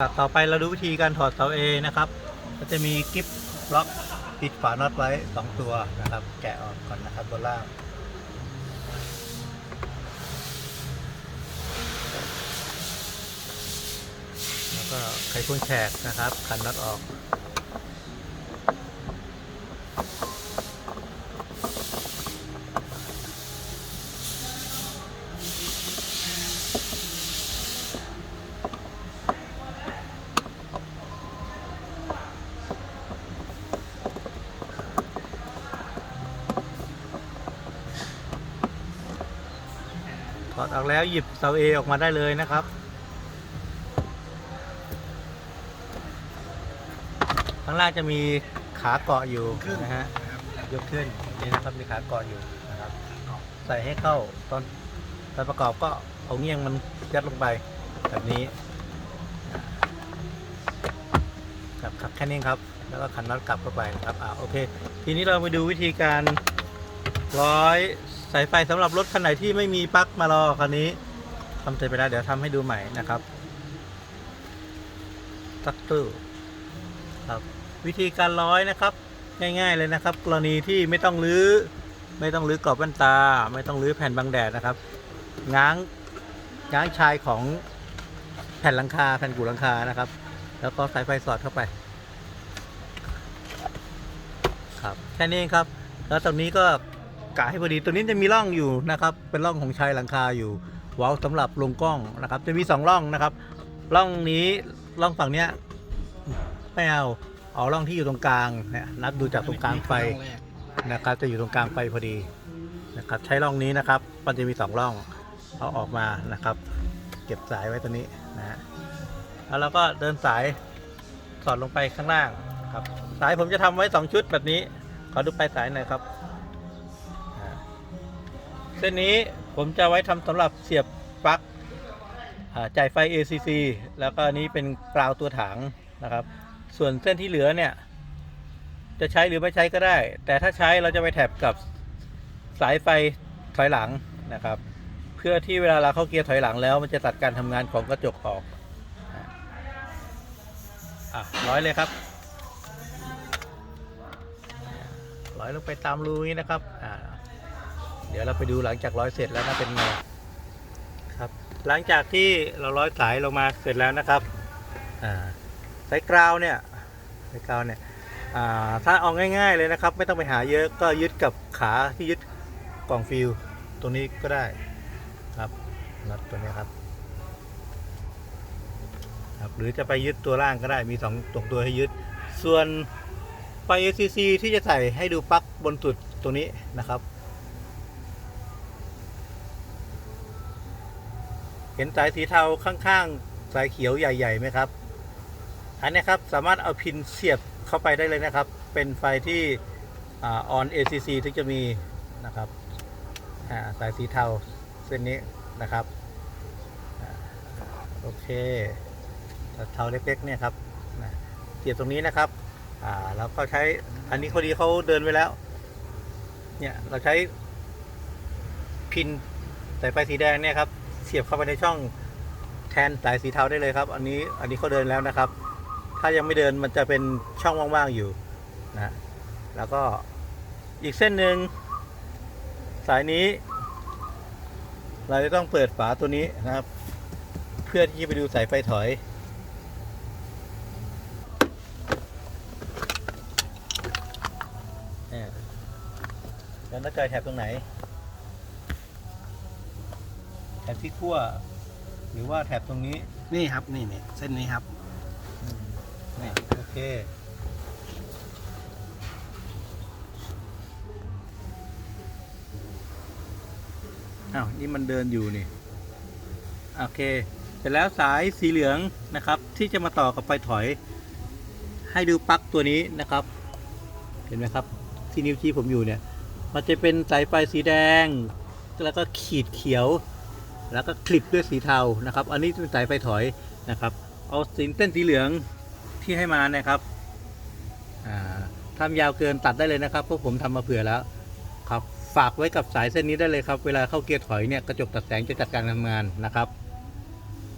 ต่อไปเราดูวิธีการถอดเสาเอนะครับก็จะมีกิฟล็อกปิดฝาน็อตไว้ 2 ตัวนะครับ แกะออกก่อนนะครับตัวล่างแล้วก็ไขควงแฉกนะครับขันน็อตออก ถอดออกแล้วหยิบเสาเอออกมาได้เลยนะครับ ข้างล่างจะมีขาเกาะอยู่นะฮะยกขึ้นนี่นะครับมีขาเกาะอยู่นะครับ ใส่ให้เข้าตอนตอนประกอบก็เอาเงี้ยงมันยัดลงไปแบบนี้ครับครับแค่นี้ครับ แล้วก็ขันน็อตกลับเข้าไปนะครับอ่าโอเค ทีนี้เรามาดูวิธีการร้อย สายไฟสำหรับรถคันไหนที่ไม่มีปลั๊กมารอคันนี้ทำเสร็จไปแล้วเดี๋ยวทำให้ดูใหม่นะครับตักตู้ครับวิธีการร้อยนะครับ ง่าย ๆเลยนะครับ กรณีที่ไม่ต้องรื้อไม่ต้องรื้อกรอบแว่นตา ไม่ต้องรื้อแผ่นบังแดดนะครับ ง้างง้างชายของแผ่นหลังคาแผ่นกูหลังคานะครับ แล้วก็สายไฟสอดเข้าไป ครับ แค่นี้ครับ แล้วตรงนี้ก็ กะให้พอดีตัวนี้จะมีร่องอยู่นะครับ เป็นร่องของชายหลังคาอยู่ว้าสำหรับลงกล้องนะครับ จะมีสองร่องนะครับร่องนี้ร่องฝั่งเนี้ยไม่เอาเอาร่องที่อยู่ตรงกลางเนี่ยนับดูจากตรงกลางไฟนะครับ จะอยู่ตรงกลางไฟพอดีนะครับ ใช้ร่องนี้นะครับ มันจะมีสองร่องเอาออกมานะครับ เก็บสายไว้ตัวนี้นะฮะแล้วเราก็เดินสายสอดลงไปข้างล่างครับ สายผมจะทำไว้ 2 ชุดแบบนี้ ขอดูปลายสายหน่อยครับ เส้นนี้ผมจะไว้ทำสำหรับเสียบปลั๊กอ่าจ่ายไฟ ACC แล้วก็อันนี้เป็นกราวตัวถังนะครับ ส่วนเส้นที่เหลือเนี่ย จะใช้หรือไม่ใช้ก็ได้ แต่ถ้าใช้เราจะไปแถบกับสายไฟถอยหลังนะครับ เพื่อที่เวลาเราเข้าเกียร์ถอยหลังแล้ว มันจะตัดการทำงานของกระจกออกอะร้อยเลยครับร้อยลงไปตามรูนี้นะครับอ่า เดี๋ยวเราไปดูหลังจากร้อยเสร็จแล้วนะเป็นไงครับ หลังจากที่เราร้อยสายลงมาเสร็จแล้วนะครับอ่าสายกราวเนี่ยสายกราวเนี่ยอ่าถ้าเอาง่าย ๆเลยนะครับ ไม่ต้องไปหาเยอะก็ยึดกับขาที่ยึดกล่องฟิลตรงนี้ก็ได้ครับน็อตตัวนี้ครับครับ หรือจะไปยึดตัวล่างก็ได้มีสองตรงตัวให้ยึด ส่วนไฟ ACC ที่จะใส่ให้ดูปลั๊กบนสุดตรงนี้นะครับ เห็นสายสีเทาข้างๆ สายเขียวใหญ่ๆไหมครับ อันนี้ครับสามารถเอาพินเสียบเข้าไปได้เลยนะครับ เป็นไฟที่อ่า on ACC ที่จะมีนะครับสายสีเทาเส้นนี้นะครับโอเคเทาเล็กๆเนี่ยครับเสียบตรงนี้นะครับอ่าแล้วก็ใช้อันนี้พอดีเขาเดินไว้แล้ว เนี่ยเราใช้พินสายไฟสีแดงเนี่ยครับ เสียบเข้าไปในช่องแทนสายสีเทาได้เลยครับ อันนี้อันนี้เขาเดินแล้วนะครับ ถ้ายังไม่เดินมันจะเป็นช่องว่างๆอยู่นะแล้วก็อีกเส้นหนึ่งสายนี้ เราจะต้องเปิดฝาตัวนี้นะครับ เพื่อที่จะไปดูสายไฟถอยเนี่ยแล้วนักกายแถบตรงไหน ถบที่ขั้วหรือว่าแถบตรงนี้นี่ครับนี่นี่เส้นนี้ครับนี่โอเค อ้าว นี่มันเดินอยู่นี่ โอเค เสร็จแล้วสายสีเหลืองนะครับ ที่จะมาต่อกับไฟถอย ให้ดูปลั๊กตัวนี้นะครับ เห็นไหมครับ ที่นิ้วชี้ผมอยู่เนี่ย มันจะเป็นสายไฟสีแดง แล้วก็ขีดเขียว แล้วก็คลิปด้วยสีเทานะครับ อันนี้เป็นสายไฟถอยนะครับ เอาสีเส้นสีเหลืองที่ให้มานะครับทำทำยาวเกินตัดได้เลยนะครับเพราะผมทำมาเผื่อแล้วครับฝากไว้กับสายเส้นนี้ได้เลยครับ เวลาเข้าเกียร์ถอยเนี่ยกระจกตัดแสงจะจัดการทำงานนะครับ